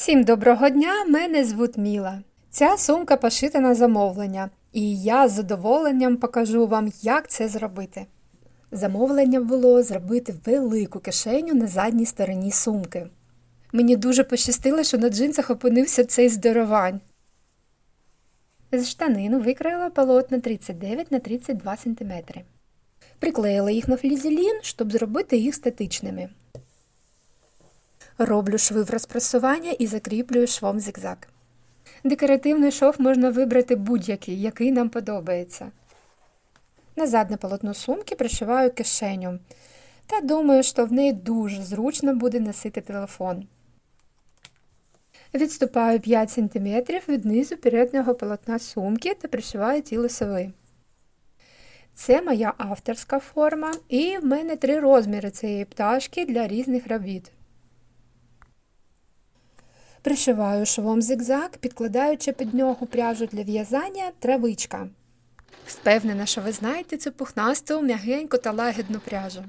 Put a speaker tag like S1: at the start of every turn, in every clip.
S1: Всім доброго дня! Мене звуть Міла. Ця сумка пошита на замовлення, і я з задоволенням покажу вам, як це зробити. Замовлення було зробити велику кишеню на задній стороні сумки. Мені дуже пощастило, що на джинсах опинився цей здоровань. З штанину викроїла полотна 39 на 32 см. Приклеїла їх на флізелін, щоб зробити їх статичними. Роблю швив розпресування і закріплюю швом зигзаг. Декоративний шов можна вибрати будь-який, який нам подобається. На задне полотно сумки пришиваю кишеню та думаю, що в неї дуже зручно буде носити телефон. Відступаю 5 см від низу переднього полотна сумки та пришиваю тіло сови. Це моя авторська форма, і в мене три розміри цієї пташки для різних робіт. Пришиваю швом зигзаг, підкладаючи під нього пряжу для в'язання травичка. Впевнена, що ви знаєте цю пухнасту, м'ягеньку та лагідну пряжу.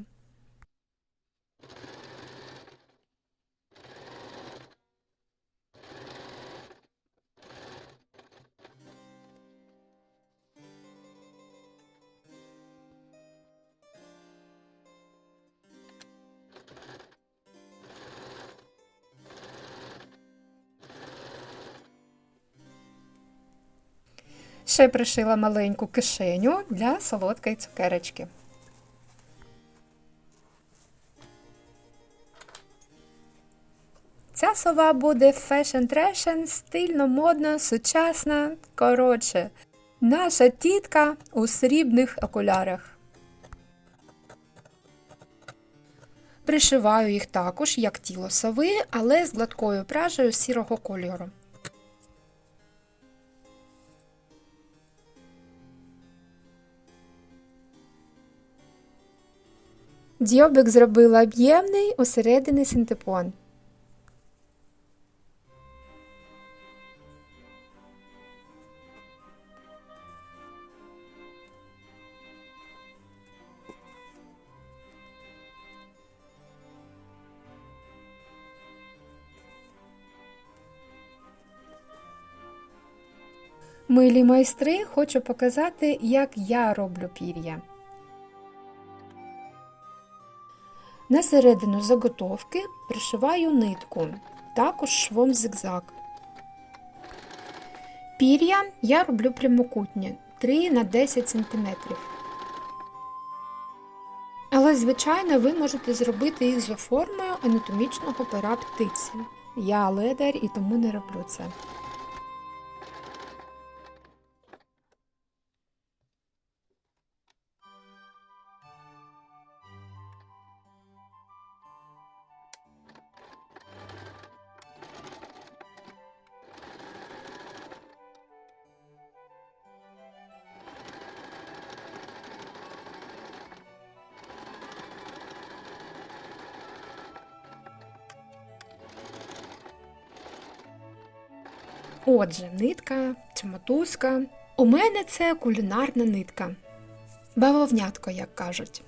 S1: Ще пришила маленьку кишеню для солодкої цукерочки. Ця сова буде фешн-трешен, стильно, модно, сучасна. Коротше, наша тітка у срібних окулярах. Пришиваю їх також, як тіло сови, але з гладкою пряжею сірого кольору. Дьобик зробила об'ємний усередині синтепон. Милі майстри хочу показати, як я роблю пір'я. На середину заготовки пришиваю нитку, також швом зигзаг. Пір'я я роблю прямокутні 3 на 10 см. Але, звичайно, ви можете зробити їх за формою анатомічного пера птиці. Я ледар і тому не роблю це. Отже, нитка чи мотузка. У мене це кулінарна нитка. Бавовнятко, як кажуть.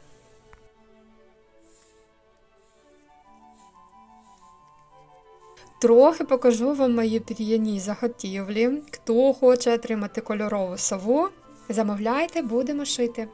S1: Трохи покажу вам мої пір'яні заготівлі. Хто хоче отримати кольорову сову, замовляйте, будемо шити.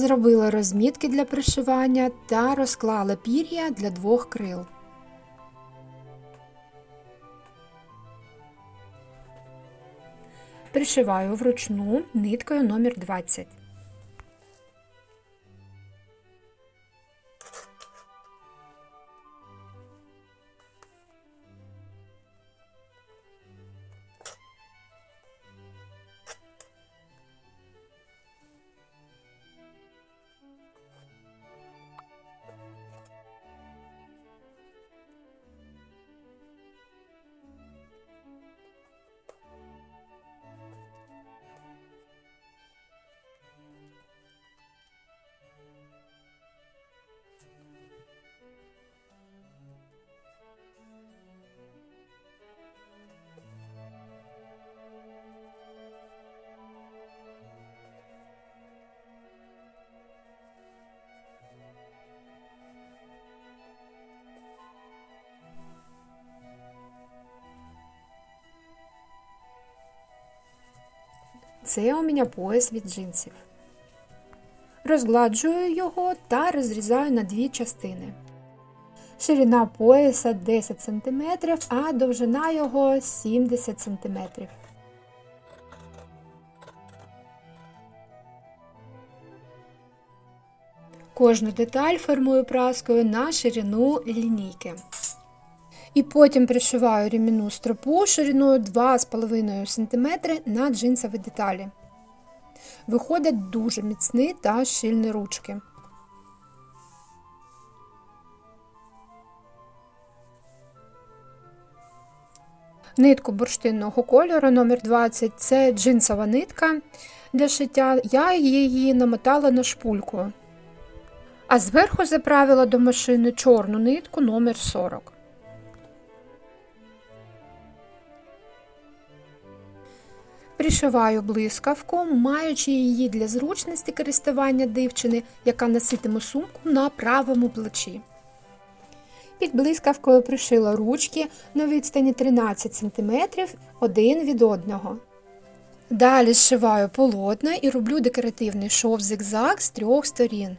S1: Зробила розмітки для пришивання та розклала пір'я для двох крил. Пришиваю вручну ниткою номер 20. Це у мене пояс від джинсів. Розгладжую його та розрізаю на дві частини. Ширина пояса 10 см, а довжина його 70 см. Кожну деталь формую праскою на ширину лінійки. І потім пришиваю ремінну стропу шириною 2,5 см на джинсові деталі. Виходять дуже міцні та щільні ручки. Нитку бурштинного кольору номер 20 це джинсова нитка для шиття. Я її намотала на шпульку. А зверху заправила до машини чорну нитку номер 40. Пришиваю блискавку, маючи її для зручності користування дівчини, яка носитиме сумку на правому плечі. Під блискавкою пришила ручки на відстані 13 см один від одного. Далі зшиваю полотна і роблю декоративний шов зигзаг з трьох сторін.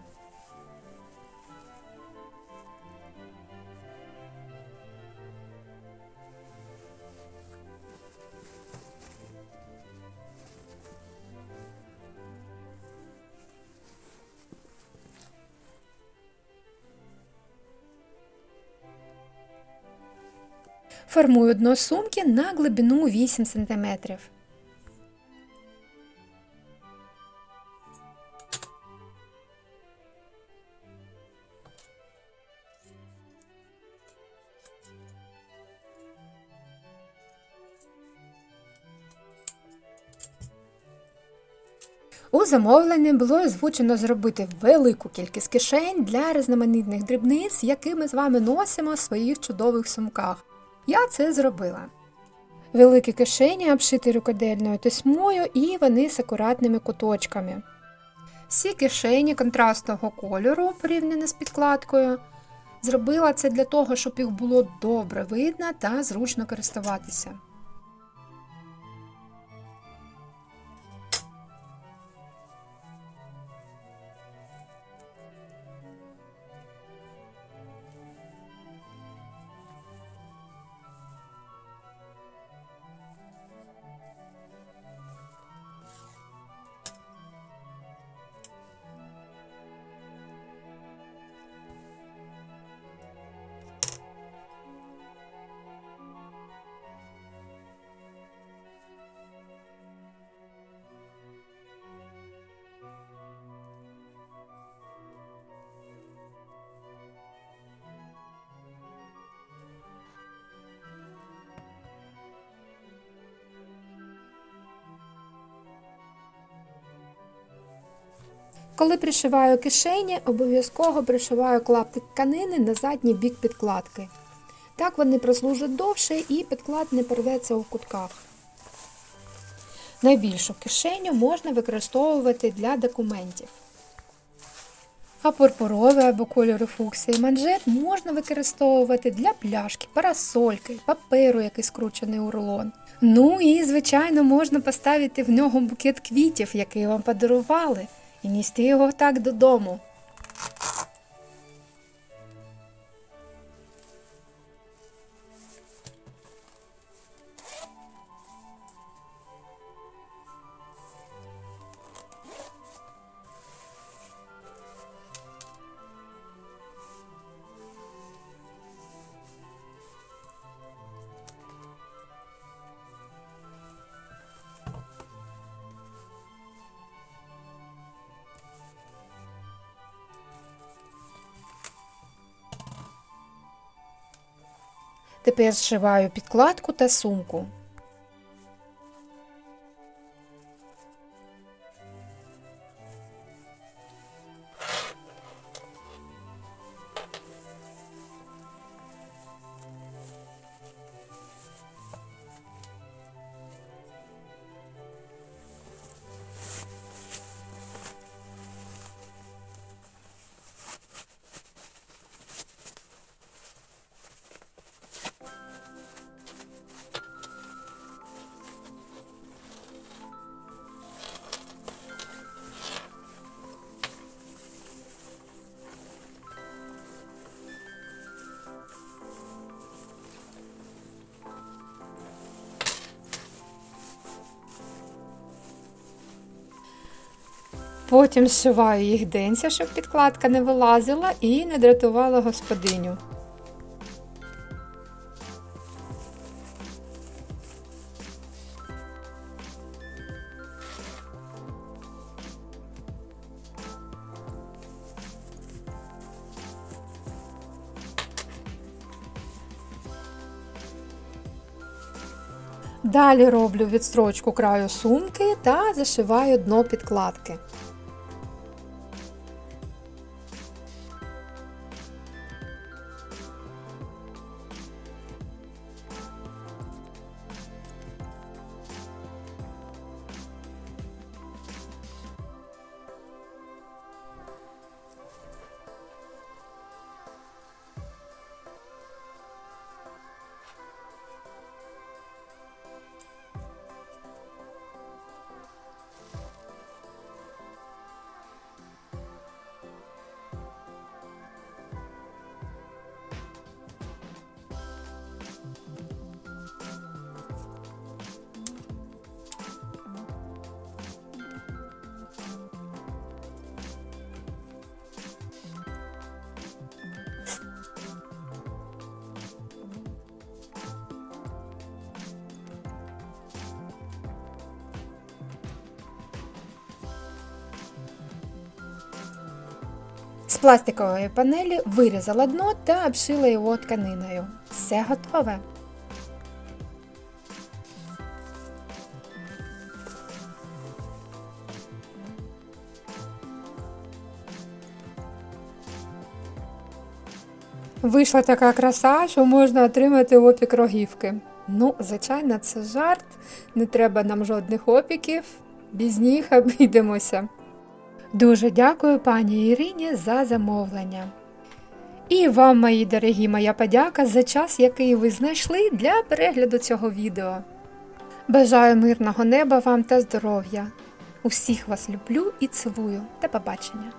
S1: Формую дно сумки на глибину 8 см. У замовленні було озвучено зробити велику кількість кишень для різноманітних дрібниць, які ми з вами носимо в своїх чудових сумках. Я це зробила. Великі кишені обшиті рукодельною тисьмою і вони з акуратними куточками. Всі кишені контрастного кольору, порівняно з підкладкою. Зробила це для того, щоб їх було добре видно та зручно користуватися. Коли пришиваю кишені, обов'язково пришиваю клаптик тканини на задній бік підкладки. Так вони прослужать довше і підклад не порветься у кутках. Найбільшу кишеню можна використовувати для документів. А пурпуровий або кольору фуксії манжет можна використовувати для пляшки, парасольки, паперу, який скручений у рулон. Ну і, звичайно, можна поставити в нього букет квітів, який вам подарували, і нести його так додому. Тепер зшиваю підкладку та сумку. Потім зшиваю їх денця, щоб підкладка не вилазила і не дратувала господиню. Далі роблю відстрочку краю сумки та зашиваю дно підкладки. Пластикової панелі вирізала дно та обшила його тканиною. Все готове. Вийшла така краса, що можна отримати опік рогівки. Ну, звичайно, це жарт, не треба нам жодних опіків, без них обійдемося. Дуже дякую пані Ірині за замовлення. І вам, мої дорогі, моя подяка за час, який ви знайшли для перегляду цього відео. Бажаю мирного неба вам та здоров'я. Усіх вас люблю і цілую. До побачення!